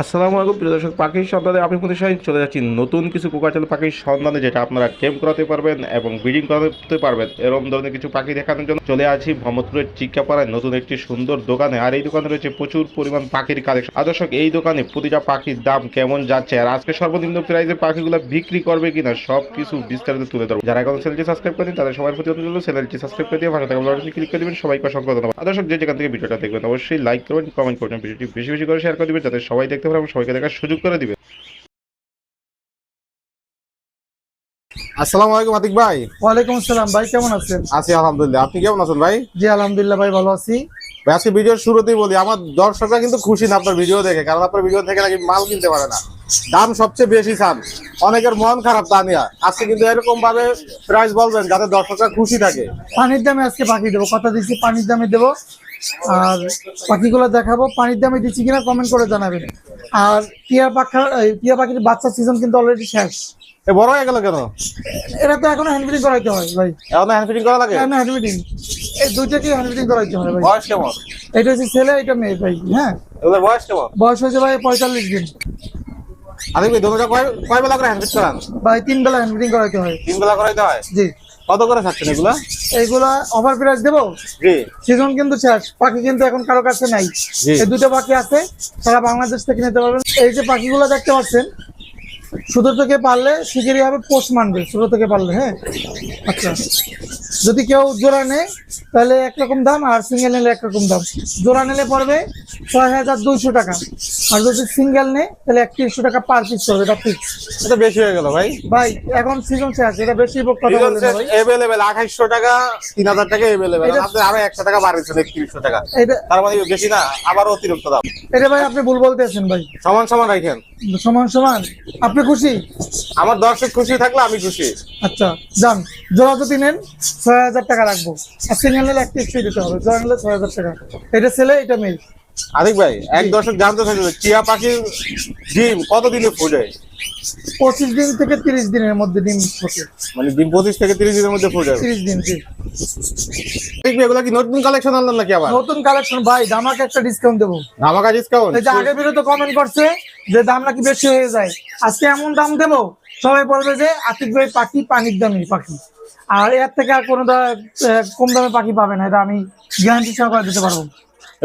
আসসালামু আলাইকুম, প্রিয় দর্শক, পাখির সন্ধানে আমি মধ্যে সাহেব। চলে যাচ্ছি নতুন কিছু কোকাচাল পাখির সন্ধানে, যেটা আপনারা টেম করাতে পারবেন এবং ব্রিডিং করাতে পারবেন। এরকম ধরনের কিছু পাখি দেখানোর জন্য চলে আছি মোহাম্মদপুরের চিকাপাড়ায় নতুন একটি সুন্দর দোকানে। আর এই দোকানে রয়েছে প্রচুর পরিমাণ পাখির কালেকশন। আর দর্শক, এই দোকানে প্রতিটা পাখির দাম কেমন যাচ্ছে আর আজকে সর্বনিম্ন প্রাইসে পাখিগুলো বিক্রি করবে কিনা সব কিছু বিস্তারিত তুলে ধরবো। যারা এখন চ্যানেলটি সাবস্ক্রাইব করেন তাদের সবার প্রতি অনুরোধ, চ্যানেলটি সাবস্ক্রাইব করে দিয়ে ভাষা থাকা ক্লিক করে দিবেন। সবাইকে অসংখ্য ধন্যবাদ। আর দর্শক, যে যেখান থেকে ভিডিওটা দেখবেন, অবশ্যই লাইক করবেন, কমেন্ট করবেন, ভিডিওটি বেশি বেশি করে শেয়ার করে দিবেন, যাতে সবাই দেখতে পারে এবং সবাইকে দেখার সুযোগ করে দিবেন আসসালামু আলাইকুম আতিক ভাই। ওয়ালাইকুম আসসালাম ভাই কেমন আছেন? আছি আলহামদুলিল্লাহ। আপনি কেমন আছেন ভাই? জি আলহামদুলিল্লাহ ভাই ভালো আছি। ভাই আজকে ভিডিওর শুরুতেই বলি আমার দর্শকরা কিন্তু খুশি না আপনার ভিডিও দেখে কারণ আপনার ভিডিও থেকে নাকি মাল কিনতে পারে না। দাম সবচেয়ে বেশি চান অনেকের মন খারাপ তা নিয়ে। আজকে কিন্তু এরকম ভাবে প্রাইস বলবেন যাতে দর্শকরা খুশি থাকে। পানির দামে আজকে পাখি দেবো কথা দিচ্ছি পানির দামে দেবো। আর পাখিগুলো দেখাবো। পানির দামে দিচ্ছি কিনা কমেন্ট করে জানাবেন। আর টিয়া পাখা টিয়া পাখির বাচ্চা সিজন কিন্তু অলরেডি শেষ। বড় হয়ে গেল কেন? এরা তো এখনও হ্যান্ড ফিটিং করাইতে হয় ভাই। এখন হ্যান্ড ফিটিং করা লাগে? হ্যান্ড ফিটিং এই দুইটাকে হ্যান্ড ফিটিং করাইতে হয় ভাই? বয়স কেমন? এটা হচ্ছে ছেলে এটা মেয়ে ভাই। হ্যাঁ। এগুলোর বয়স কেমন? বয়স হয়েছে ভাই পঁয়তাল্লিশ দিন। আতিক ভাই দোনোটা কয় কয় বেলা করে হ্যান্ড ফিট করান? ভাই তিন বেলা হ্যান্ড ফিটিং করাইতে হয়। তিন বেলা করাইতে হয়? জি। কত করে থাকছেন এগুলা? এইগুলা ওভার প্রাইস দেবো? জি। সিজন কিন্তু শেষ পাখি কিন্তু এখন কারও কাছে নাই। এই দুটো পাখি আছে সারা বাংলাদেশ থেকে নিতে পারবেন। এই যে পাখিগুলো দেখতে পাচ্ছেন ছোট থেকে পারলে শিকারি হবে পোষ মানবে ছোট থেকে পারলে হ্যাঁ? আচ্ছা। যদি কেউ জোড়া নেয় তাহলে একরকম দাম আর সিঙ্গেল নিলে একরকম দাম। জোড়া নিলে পড়বে ছয় হাজার দুইশো টাকা। আর যদি সিঙ্গেল নেয় তাহলে একত্রিশশো টাকা পার পিস পড়বে এটা ফিক্স এটা বেশি হয়ে গেল ভাই। ভাই এখন সিজন শেষ এটা বেশি কথা না ভাই। এভেলেবেল আঠাইশশো টাকা তিন হাজার টাকা এভেলেবেল আপনি আরও একশো টাকা বাড়িয়েছেন একত্রিশশো টাকা। এটা তার মানে বেশি না আবার অতিরিক্ত দাম। এটা ভাই আপনি ভুল বলতেছেন ভাই। সমান সমান রাখেন। সমান সমান। আপনি খুশি? আমার দর্শক খুশি থাকলে আমি খুশি। আচ্ছা যান জোড়া যদি নেন ছয় হাজার টাকা রাখব। আর সিঙ্গেল একটু এক্সট্রা দিতে হবে। জোড়া নিলে ছয় হাজার টাকা। এটা ছেলে এটা মেয়ে। আদিক ভাই এক দর্শক জানতে থাকবে টিয়া পাখির ডিম কতদিনে ফুটে? পঁচিশ দিন থেকে তিরিশ দিনের মধ্যে ডিম ফোটে। মানে ডিম পঁচিশ থেকে তিরিশ দিনের মধ্যে ফুটে। তিরিশ দিন জি। এগুলো কি নতুন কালেকশন আনলেন নাকি আবার? নতুন কালেকশন ভাই দামাকে একটা ডিসকাউন্ট দেবো। ধামাকা ডিসকাউন্ট এই যে আগে বিরত কমেন্ট করছে যে দাম নাকি বেশি হয়ে যায়। আজকে এমন দাম দেবো সবাই বলবে যে আতিক ভাই পাখি পানির দামি পাখি। আর এর থেকে আর কোনো কম দামে পাখি পাবে না এটা আমি গ্যারান্টি সহকারে দিতে পারব।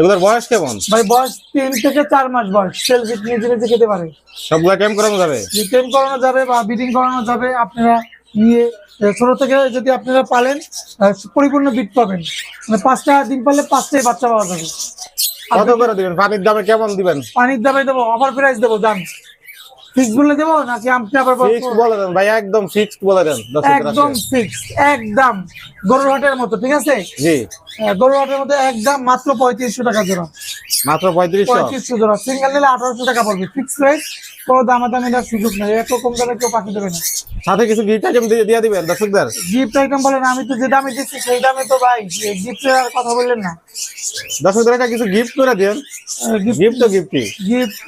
এগুলোর বয়স কেমন? ভাই বয়স তিন থেকে চার মাস বয়স। সেলফি নিজে নিজে খেতে পারে। সবগুলা ক্যাম্প করানো যাবে? ক্যাম্প করানো যাবে বা ব্রিডিং করানো যাবে আপনারা নিয়ে ছোট থেকে যদি আপনারা পালেন পরিপূর্ণ বিট পাবেন। মানে পাঁচটা ডিম পারলে পাঁচটাই বাচ্চা পাওয়া যাবে। কত করে দিবেন? পানির দামে কেমন দিবেন? পানির দামে দেবো অফার প্রাইস দেবো দাম। ফিক্স বলে দেবো নাকি আপনি আবার? ফিক্সড বলে দেন ভাই একদম ফিক্সড বলে দেন একদম ফিক্সড ফিক্স একদম। গরুর হাটের মতো ঠিক আছে? জি। আহ, গরুর হাটের মতো একদম মাত্র পঁয়ত্রিশশো টাকা জোড়া। মাত্র পঁয়ত্রিশশো জোড়া সিঙ্গেল নিলে আঠারোশো টাকা পড়বে ফিক্স প্রাইস কোনো দামাদামি দেওয়ার সুযোগ নেই এত কম দামে কেউ পাখি দেবে না। সাথে কিছু গিফট আইটেম দিয়ে দিবেন দর্শকদের? গিফট আইটেম বলেন আমি তো যে দামে দিচ্ছি সেই দামে তো ভাই গিফটের আর কথা বললেন না। দর্শকদের একটা কিছু গিফট করে দিন। গিফট গিফট তো গিফটই গিফট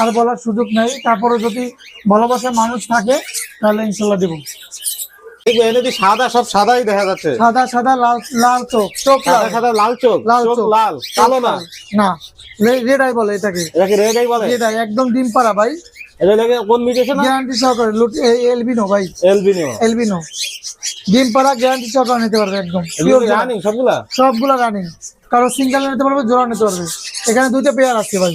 আর বলার সুযোগ নেই তারপরে যদি ভালোবাসার মানুষ থাকে তাহলে ইনশাল্লাহ দেবো। যদি সাদা সব সাদাই দেখা যাচ্ছে। সাদা সাদা লাল লাল চোখ চোখ সাদা সাদা লাল চোখ লাল চোখ লাল কালো না? না রেড আই বলে এটাকে। এটা রেড আই বলে? রেড আই একদম ডিম পাড়া ভাই। এটা লাগে কোন মিউটেশন গ্যারান্টি সহকারে লুট এলবিনো ভাই। এলবিনো। ডিম পাড়া গ্যারান্টি সহকারে নিতে পারবে একদম। Pure সবগুলা? রানিং কারও সিঙ্গেল নিতে পারবে জোড়া নিতে পারবে। এখানে দুইটা পেয়ার আছে ভাই।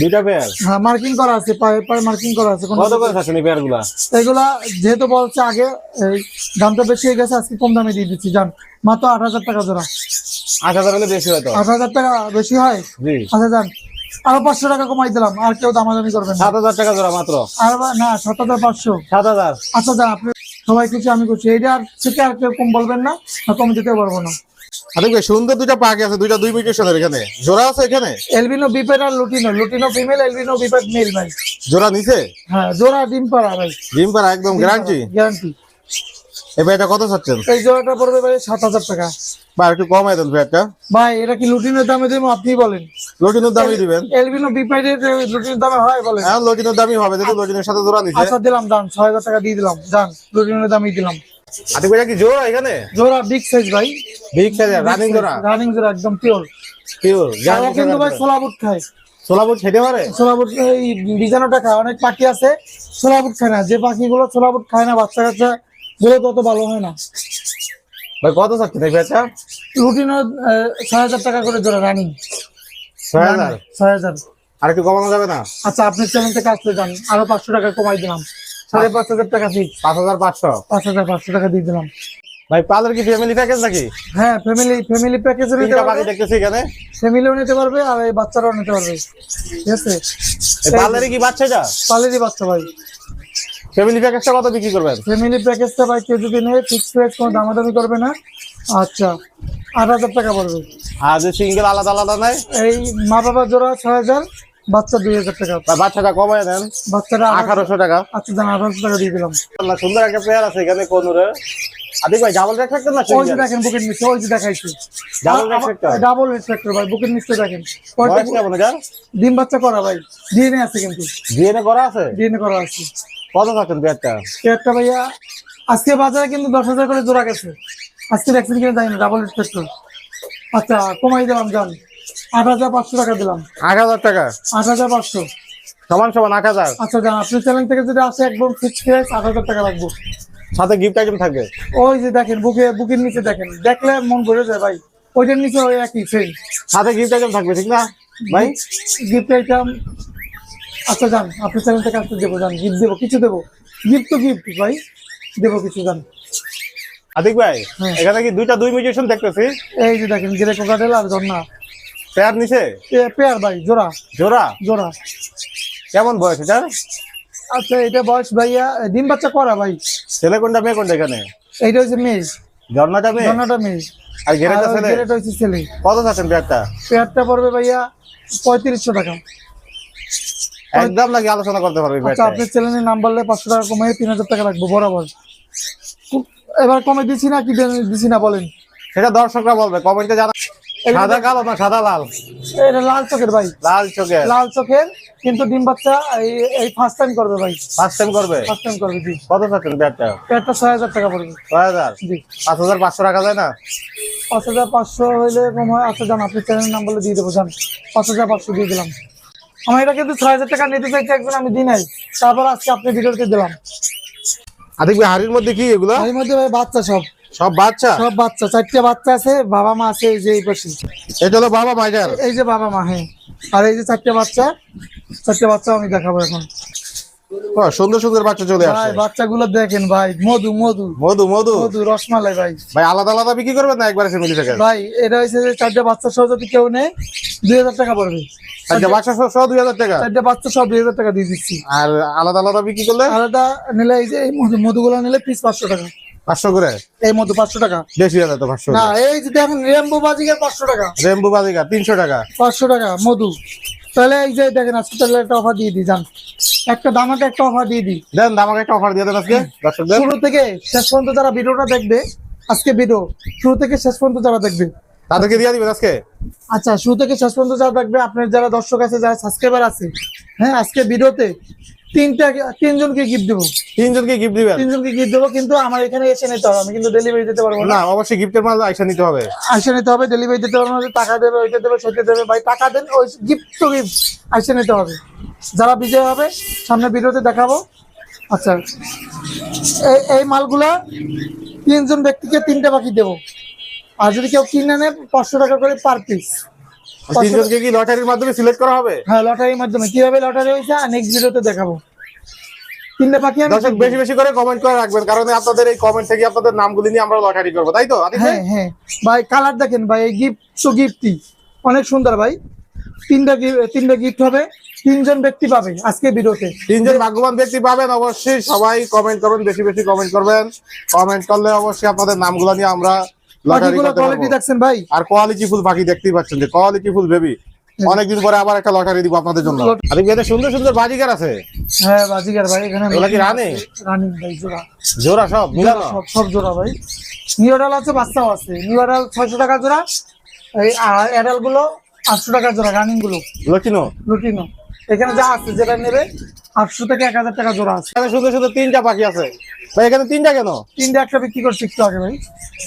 দুইটা পেয়ার হ্যাঁ মার্কিং করা আছে পায়ে পায়ে মার্কিং করা আছে কত করে থাকছেন এই পেয়ারগুলা এগুলা যেহেতু বলছে আগে দামটা বেশি হয়ে গেছে আজকে কম দামে দিয়ে দিচ্ছি জান মাত্র আট হাজার টাকা জোড়া। আট হাজার হলে বেশি হয়তো আট হাজার টাকা বেশি হয়? আচ্ছা যান আরও পাঁচশো টাকা কমাই দিলাম আর কেউ দামাদামি করবেন সাত হাজার টাকা জোড়া মাত্র? আর না সাত হাজার পাঁচশো। সাত হাজার? আচ্ছা যান আপনি সবাই খুশি আমি খুশি। এইটা আর থেকে আর কেউ কম বলবেন না কম দিতে পারব না। ভাই সুন্দর দুইটা পাখি আছে দুইটা দুই মিউটেশনের এখানে। জোড়া আছে এখানে? এলবিনো বিপেড আর লুটিনো লুটিনো ফিমেল এলবিনো বিপেড মেল ভাই। জোড়া নিছে? হ্যাঁ জোড়া ডিম পাড়া ভাই। জিম পারা একদম গ্যারান্টি গ্যারান্টি এবার এটা কত চাচ্ছেন? এই জোড়াটা পড়বে ভাই সাত হাজার টাকা। বা একটু কমাই দেন পেয়ারটা ভাই এটা কি লুটিনের দামে দেবো আপনি বলেন? লটিনের দামই দিবেন। এলবিনো বিপেডের লুটিনের দামে হয় বলেন। এখন লটিনের দামই হবে যেহেতু লটিনের সাথে জোড়া নিছে। আচ্ছা দিলাম দাম ছয় হাজার টাকা দিয়ে দিলাম। দাম লুটিনের দামই দিলাম। ভাই কি জোড়া এখানে? জোড়া বিগ সাইজ ভাই। বিগ সাইজ রানিং জোড়া? রানিং জোড়া একদম পিওর পিওর কিন্তু ভাই ছোলা বুট খায়। ছোলা বুট খেতে পারে? ছোলা বুট এই খায় অনেক পাখি আছে ছোলা বুট খায় না। যে পাখিগুলো ছোলা বুট খায় না বাচ্চা কাচ্চা গুলো তত ভালো হয় না। ভাই কত চাচ্ছেন এই পেঁচা রুটিনও ছয় হাজার টাকা করে জোড়া রানিং ছয় হাজার? ছয় হাজার। আর কি কমানো যাবে না? আচ্ছা আপনি চ্যানেল থেকে আসতে যান আরও পাঁচশো টাকা কমাই দিলাম। সাড়ে পাঁচ হাজার টাকা ফিক্স পাঁচ হাজার পাঁচশো? পাঁচ হাজার পাঁচশো টাকা দিয়ে দিলাম। ভাই পালের কি ফ্যামিলি প্যাকেজ নাকি? হ্যাঁ ফ্যামিলি ফ্যামিলি নিতে পারবে। দেখতেছি এখানে। ফ্যামিলিও নিতে পারবে আর এই বাচ্চারাও নিতে পারবে। ঠিক আছে? কি বাচ্চা এটা? পালেরই বাচ্চা ভাই। ফ্যামিলি প্যাকেজটা কত বিক্রি করবেন? ফ্যামিলি প্যাকেজটা ভাই কেউ যদি নেয় ফিক্স প্রাইস কোনো দামাদামি করবে না। আচ্ছা আট হাজার টাকা পড়বে। আর যে সিঙ্গেল আলাদা আলাদা নাই এই মা বাবা জোড়া ছয় হাজার বাচ্চা দুই হাজার টাকা। বাচ্চাটা কমায় দেন? বাচ্চারা আঠারোশো। টাকা। আচ্ছা জান আঠারোশো টাকা দিয়ে দিলাম। সুন্দর একটা প্লেয়ার আছে এখানে আদিক ভাই ডাবল রেট থাকতেন না ওই যে দেখেন বুকের নিচে ওই যে দেখাইছি? ডাবল ভাই বুকের নিচে দেখেন। কয়টা কেমন ডিম বাচ্চা করা ভাই ডিএনএ আছে কিন্তু। ডিএনএ করা আছে? ডিএনএ করা আছে। কত একটা ভাইয়া আজকে বাজারে কিন্তু দশ হাজার করে জোড়া গেছে। আজকে ভ্যাকসিন কিনে যাই না ডাবল রেসপেক্টর আচ্ছা কমাই দিলাম যান। আট হাজার পাঁচশো টাকা দিলাম। আট হাজার টাকা? আট হাজার পাঁচশো। সমান সমান আট হাজার? আচ্ছা যান আপনি চ্যানেল থেকে যদি আসে একদম ফিক্স প্রাইস আট হাজার টাকা রাখব সাথে গিফট আইটেম থাকবে? ওই যে দেখেন বুকে বুকের নিচে দেখেন। দেখলে মন ভরে যায় ভাই। ওইটার নিচে ওই একই সেম সাথে গিফট আইটেম থাকবে ঠিক না? ভাই? গিফট আইটেম আচ্ছা যান আপনি চ্যানেল থেকে আসতে দেবো যান গিফট দেবো কিছু দেবো। গিফট তো গিফট ভাই। দেবো কিছু যান আদিক ভাই হ্যাঁ। এখানে কি দুইটা দুই মিউজিশন দেখতেছি? এই যে দেখেন গিরে কোকাটেল আর জন্না পেয়ার নিচে পেয়ার ভাই জোড়া। জোড়া? জোড়া। কেমন বয়স এটা? আচ্ছা এটা বয়স ভাইয়া ডিম বাচ্চা করা ভাই। ছেলে কোনটা মেয়ে কোনটা এখানে? এইটা হচ্ছে মেয়ে। ঝর্ণাটা মেয়ে? মেয়ে। আর ঘেরেটা ছেলে? হচ্ছে ছেলে। কত চাচ্ছেন পেয়ারটা? পেয়ারটা পড়বে ভাইয়া পঁয়ত্রিশশো টাকা। একদম নাকি আলোচনা করতে পারবে আচ্ছা আপনার চ্যানেলের নাম বললে পাঁচশো টাকা কমে তিন হাজার টাকা রাখব বরাবর এবার কমে দিছি না কি দিছি না বলেন। সেটা দর্শকরা বলবে কমেন্টে জানা সাদা কালো না সাদা লাল? এটা লাল চোখের ভাই। লাল চোখে লাল চোখের কিন্তু ডিম বাচ্চা এই এই ফার্স্ট টাইম করবে ভাই। ফার্স্ট টাইম করবে? ফার্স্ট টাইম করবে জি। কত চাচ্ছেন পেয়ারটা পেয়ারটা ছয় হাজার টাকা পড়বে। ছয় হাজার? জি। পাঁচ হাজার পাঁচশো টাকা যায় না? পাঁচ হাজার পাঁচশো হইলে কম হয় আচ্ছা যান আপনি চ্যানেল নাম বলে দিয়ে দেবো যান পাঁচ হাজার পাঁচশো দিয়ে দিলাম। আমার এটা কিন্তু ছয় হাজার টাকা নিতে চাইছে একজন আমি দিই নাই। তারপর আজকে আপনি ভিডিওতে দিলাম। আদিক ভাই হাড়ির মধ্যে কি এগুলো? এর মধ্যে ভাই বাচ্চা সব। সব বাচ্চা? সব বাচ্চা চারটে বাচ্চা আছে বাবা মা আছে এই যে এই পাশে। এটা হলো বাবা মাইজার এই যে বাবা মা হ্যাঁ। আর এই যে চারটে বাচ্চা চারটে বাচ্চা আমি দেখাবো এখন। সুন্দর সুন্দর বাচ্চা চলে ভাই বাচ্চাগুলো দেখেন ভাই মধু মধু। মধু মধু? মধু রসমালাই ভাই। ভাই আলাদা আলাদা বিক্রি করবেন না একবারে ফ্যামিলি থেকে? ভাই এটা হচ্ছে যে চারটে বাচ্চা সহ যদি কেউ নেয় দুই হাজার টাকা পড়বে। আচ্ছা বাচ্চা সহ সহ দুই হাজার টাকা? চারটে বাচ্চা সহ দুই হাজার টাকা দিয়ে দিচ্ছি। আর আলাদা আলাদা বিক্রি করলে? আলাদা নিলে এই যে এই মধু মধুগুলো নিলে পিস পাঁচশো টাকা। পাঁচশো করে? এই মধু পাঁচশো টাকা। বেশি হাজার তো পাঁচশো না এই যে দেখেন রেমবো বাজিকার পাঁচশো টাকা। রেম্বু বাদিকা তিনশো টাকা। পাঁচশো টাকা মধু। তাহলে এই যে দেখেন আজকে তাহলে একটা অফার দিয়ে দিই যান একটা দামাকে একটা অফার দিয়ে দিই। দেন আমাকে একটা অফার দিয়ে দেন আজকে দর্শকদের। শুরু থেকে শেষ পর্যন্ত যারা ভিডিওটা দেখবে আজকে ভিডিও শুরু থেকে শেষ পর্যন্ত যারা দেখবে। তাদেরকে দিয়ে দিবেন আজকে? আচ্ছা শুরু থেকে শেষ পর্যন্ত যারা দেখবে আপনার যারা দর্শক আছে যারা সাবস্ক্রাইবার আছে হ্যাঁ আজকে ভিডিওতে তিনটা তিনজনকে গিফট দেবো। তিনজনকে গিফট দিবেন? তিনজনকে গিফট দেবো কিন্তু আমার এখানে এসে নিতে হবে। আমি কিন্তু ডেলিভারি দিতে পারব না। অবশ্যই গিফটের মাল আইসা নিতে হবে। আসে নিতে হবে ডেলিভারি দিতে পারব না টাকা দেবে ওইটা দেবে সেটা দেবে। ভাই টাকা দেন ওই গিফট তো গিফট আসে নিতে হবে। যারা বিজয় হবে সামনে ভিডিওতে দেখাবো। আচ্ছা এই এই মালগুলা তিনজন ব্যক্তিকে তিনটা বাকি দেবো। আর যদি কেউ কিনে নেয় পাঁচশো টাকা করে পার পিস তিনজনকে কি লটারির মাধ্যমে সিলেক্ট করা হবে? হ্যাঁ লটারির মাধ্যমে। কীভাবে লটারি হয়েছে? নেক্সট ভিডিওতে দেখাবো। তিনটা পাখি আমি দর্শক বেশি বেশি করে কমেন্ট করে রাখবেন কারণ আপনাদের এই কমেন্ট থেকে আপনাদের নামগুলি নিয়ে আমরা লটারি করব তাই তো ভাই? হ্যাঁ হ্যাঁ। ভাই কালার দেখেন ভাই এই গিফট গিফটই অনেক সুন্দর ভাই। তিনটা গি- তিনটা গিফট হবে। তিনজন ব্যক্তি পাবে আজকে ভিডিওতে তিনজন ভাগ্যবান ব্যক্তি পাবেন অবশ্যই সবাই কমেন্ট করবেন বেশি বেশি কমেন্ট করবেন। কমেন্ট করলে অবশ্যই আপনাদের নামগুলো নিয়ে আমরা কোয়ালিটি দেখছেন ভাই। আর কোয়ালিটি ফুল দেখতেই পাচ্ছেন যে কোয়ালিটি ফুল বেবি অনেকদিন পরে আবার একটা লটারি দিব আপনাদের জন্য। আরে এতে সুন্দর সুন্দর বাজিকার আছে। হ্যাঁ ভাই এখানে এগুলা কি রানী? রানিং ভাই জোড়া। জোড়া সব মিলানো? সব সব জোড়া ভাই। নিউডাল আছে বাচ্চাও আছে। টাকা জোড়া। এই অ্যাডালগুলো টাকা জোড়া রানিংগুলো। এখানে যা আছে যেটা নেবে আটশো থেকে এক হাজার টাকা জোড়া আছে। এখানে সুন্দর সুন্দর তিনটা পাখি আছে। ভাই এখানে তিনটা কেন? তিনটা একটা বিক্রি করছি একটু আগে ভাই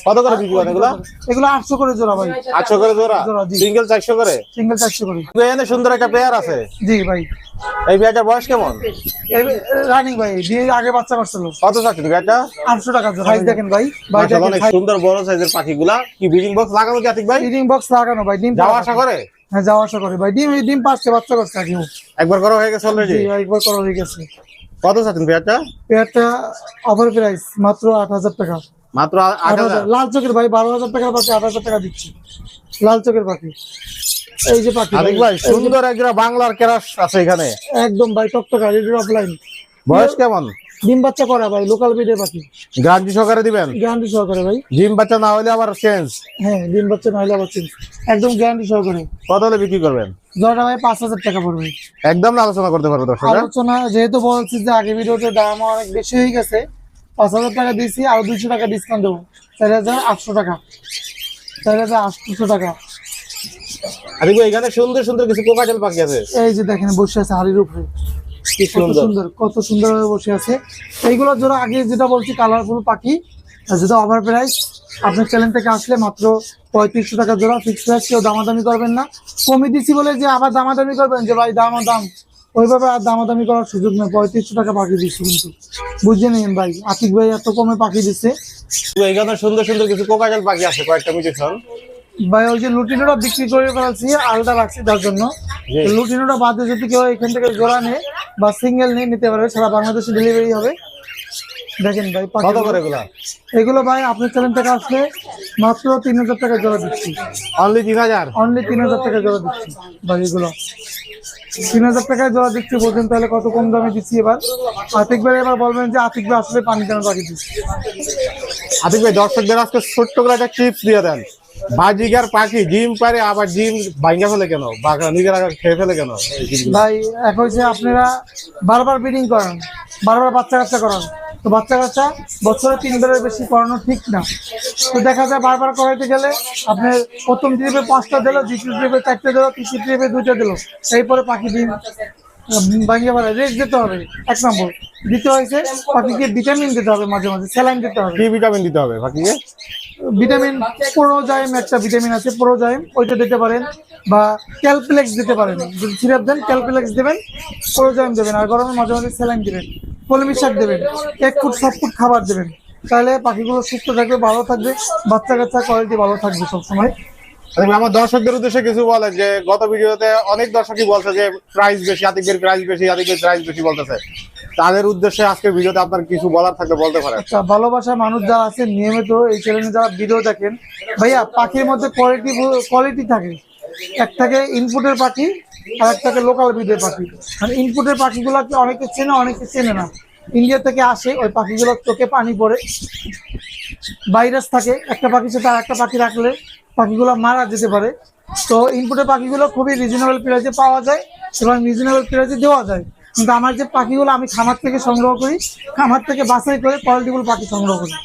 কত করে বিক্রি করেন এগুলা? এগুলো আটশো করে জোড়া ভাই। আটশো করে জোড়া? সিঙ্গেল চারশো করে? সিঙ্গেল চারশো করে। এখানে সুন্দর একটা পেয়ার আছে। জি ভাই। এই পেয়ারটার বয়স কেমন? রানিং ভাই দিয়ে আগে বাচ্চা করছিল কত আটশো টাকা ভাই দেখেন ভাই ভাই অনেক সুন্দর বড় সাইজের পাখিগুলা। কি ব্রিডিং বক্স লাগানো কি আতিক ভাই? ফিডিং বক্স লাগানো ভাই ডিম যাওয়া আসা করে? হ্যাঁ যাওয়া আসা করে। ভাই ডিম ডিম পাচ্ছে বাচ্চা করছে একবার করা হয়ে গেছে অলরেডি একবার করা হয়ে গেছে। কত চাচ্ছেন পেয়ারটা পেয়ারটা অফার প্রাইস মাত্র আট হাজার টাকা। মাত্র আট হাজার। লাল চোখের ভাই বারো হাজার টাকার পাখি আট হাজার টাকা দিচ্ছি। লাল চোখের পাখি। এই যে পাখি ভাই সুন্দর একটা বাংলার কেরাস আছে এখানে। একদম ভাই টকটকা রেডিও অফলাইন বয়স কেমন? ডিম বাচ্চা করা ভাই লোকাল বিডের পাখি। গ্যারান্টি সহকারে দিবেন? গ্যারান্টি সহকারে ভাই। জিম বাচ্চা না হলে আবার চেঞ্জ হ্যাঁ ডিম বাচ্চা নাহলে আবার চেঞ্জ। একদম গ্যারান্টি সহকারে। কত হলে বিক্রি করবেন? জোড়াটা ভাই পাঁচ হাজার টাকা পড়বে। একদম আলোচনা করতে পারব দর্শক আলোচনা যেহেতু বলছি যে আগে ভিডিওতে দাম অনেক বেশি হয়ে গেছে পাঁচ হাজার টাকা দিয়েছি আর দুইশো টাকা ডিসকাউন্ট দেবো। চার হাজার আটশো টাকা। চার হাজার আটশো টাকা। আরে এখানে সুন্দর সুন্দর কিছু কোকাটেল পাখি আছে। এই যে দেখেন বসে আছে হাড়ির উপরে। কত সুন্দর। সুন্দর কত সুন্দর ভাবে বসে আছে। এইগুলো যারা আগে যেটা বলছি কালারফুল পাখি যেটা ওভার প্রাইস আপনার চ্যানেল থেকে আসলে মাত্র পঁয়ত্রিশশো টাকা জোড়া ফিক্স প্রাইস কেউ দামাদামি করবেন না। কমে দিচ্ছি বলে যে আবার দামাদামি করবেন যে ভাই দাম দাম ওইভাবে আর দামাদামি করার সুযোগ নেই পঁয়ত্রিশশো টাকা পাখি দিচ্ছি কিন্তু। বুঝে নিন ভাই আতিক ভাই এত কমে পাখি দিচ্ছে। এখানে সুন্দর সুন্দর কিছু কোকাটেল পাখি আছে কয়েকটা মিউটেশন ভাই ওই যে লুটিনোটা বিক্রি করে ফেলছি আলাদা রাখছি তার জন্য। লুটিনোটা বাদে যদি কেউ এখান থেকে জোড়া নেয় বা সিঙ্গেল নিয়ে নিতে পারবে সারা বাংলাদেশে ডেলিভারি হবে। দেখেন ভাই কত করে এগুলা? এগুলো ভাই আপনার চ্যানেল থেকে আসলে মাত্র তিন হাজার টাকা জোড়া দিচ্ছি অনলি তিন হাজার? অনলি তিন হাজার টাকা জোড়া দিচ্ছি ভাই এগুলো। তিন হাজার টাকায় জোড়া দিচ্ছি বলছেন তাহলে কত কম দামে দিচ্ছি এবার? আতিক ভাই এবার বলবেন যে আতিক ভাই আসলে পানি দামে পাখি দিচ্ছি। আতিক ভাই দর্শকদের আজকে ছোট্ট করে একটা টিপস দিয়ে দেন। বাজিগার পাখি ডিম পারে আবার ডিম ভাঙ্গা ফেলে কেন? নিজেরা খেয়ে ফেলে কেন? ভাই এক হচ্ছে আপনারা বারবার ব্রিডিং করান বারবার বাচ্চা কাচ্চা করান। তো বাচ্চা কাচ্চা বছরে তিনবারের বেশি করানো ঠিক না। তো দেখা যায় বারবার করাইতে গেলে আপনার প্রথম ট্রিপে পাঁচটা দিল দ্বিতীয় ট্রিপে চারটে দিল তৃতীয় ট্রিপে দুইটা দিল। এরপরে পাখি ডিম ভাঙিয়ে পারে রেস্ট দিতে হবে এক নম্বর। দ্বিতীয় হয়েছে পাখিকে ভিটামিন দিতে হবে মাঝে মাঝে স্যালাইন দিতে হবে। কি ভিটামিন দিতে হবে পাখিকে? ভিটামিন প্রোজাইম, একটা ভিটামিন আছে, প্রোজাইম, ওইটা দিতে পারেন বা ক্যালপ্লেক্স দিতে পারেন। যদি সিরাপ দেন ক্যালপ্লেক্স দেবেন, প্রোজাইম দেবেন, আর গরমে মাঝে মাঝে স্যালাইন দেবেন, কলমি শাক দেবেন, এক ফুট, সাত ফুট খাবার দেবেন। তাহলে পাখিগুলো সুস্থ থাকবে, ভালো থাকবে বাচ্চা কাচ্চা কোয়ালিটি ভালো থাকবে সবসময়। আমার দর্শকদের উদ্দেশ্যে কিছু বলে যে, গত ভিডিওতে অনেক দর্শকই বলছে যে প্রাইস বেশি আতিকের প্রাইস বেশি আতিকের প্রাইস বেশি বলতেছে। তাদের উদ্দেশ্যে আজকে ভিডিওতে আপনার কিছু বলার থাকলে বলতে পারেন। আচ্ছা ভালোবাসা মানুষ যারা আছে নিয়মিত এই চ্যানেলে যারা ভিডিও দেখেন, ভাইয়া, পাখির মধ্যে কোয়ালিটি কোয়ালিটি থাকে। এক থাকে ইনপুটের পাখি, আর এক থাকে লোকাল ব্রিডের পাখি। মানে ইনপুটের পাখিগুলোকে অনেকে চেনে অনেকে চেনে না। ইন্ডিয়া থেকে আসে, ওই পাখিগুলোর চোখে পানি পড়ে। ভাইরাস থাকে, একটা পাখির সাথে আর একটা পাখি রাখলে পাখিগুলো মারা যেতে পারে। তো ইনপুটের পাখিগুলো খুবই রিজনেবল প্রাইসে পাওয়া যায় এবং রিজনেবল প্রাইসে দেওয়া যায়। কিন্তু আমার যে পাখিগুলো আমি খামার থেকে সংগ্রহ করি, খামার থেকে বাছাই করে কোয়ালিটিফুল পাখি সংগ্রহ করি।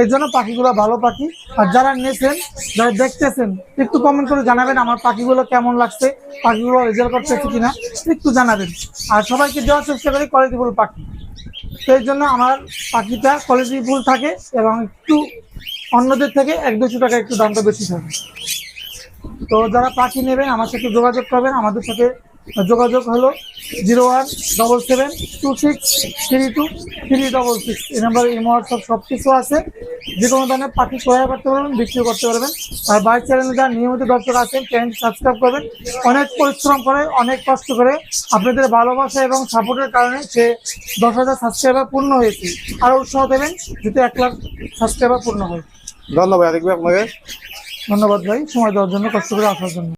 এর জন্য পাখিগুলো ভালো পাখি। আর যারা নিয়েছেন যারা দেখতেছেন, একটু কমেন্ট করে জানাবেন আমার পাখিগুলো কেমন লাগছে, পাখিগুলো রেজাল্ট করতেছে কিনা, একটু জানাবেন। আর সবাইকে দেওয়ার চেষ্টা করি কোয়ালিটিফুল পাখি। এই জন্য আমার পাখিটা কোয়ালিটিফুল থাকে এবং একটু অন্যদের থেকে এক দুশো টাকা একটু দামটা বেশি থাকে। তো যারা পাখি নেবেন, আমার সাথে যোগাযোগ করবেন, আমাদের সাথে যোগাযোগ হলো zero one double seven two six three two three double six এই নাম্বারে ইমো হোয়াটসঅ্যাপ সব কিছু আছে। যে কোনো ধরনের পাখি ক্রয় করতে পারবেন বিক্রি করতে পারবেন। আর বাইক চ্যানেলে যারা নিয়মিত দর্শক আছেন চ্যানেল সাবস্ক্রাইব করবেন। অনেক পরিশ্রম করে অনেক কষ্ট করে আপনাদের ভালোবাসা এবং সাপোর্টের কারণে সে দশ হাজার সাবস্ক্রাইবার পূর্ণ হয়েছে। আরও উৎসাহ দেবেন যাতে এক লাখ সাবস্ক্রাইবার পূর্ণ হয় ধন্যবাদ আপনাকে। ধন্যবাদ ভাই সময় দেওয়ার জন্য কষ্ট করে আসার জন্য।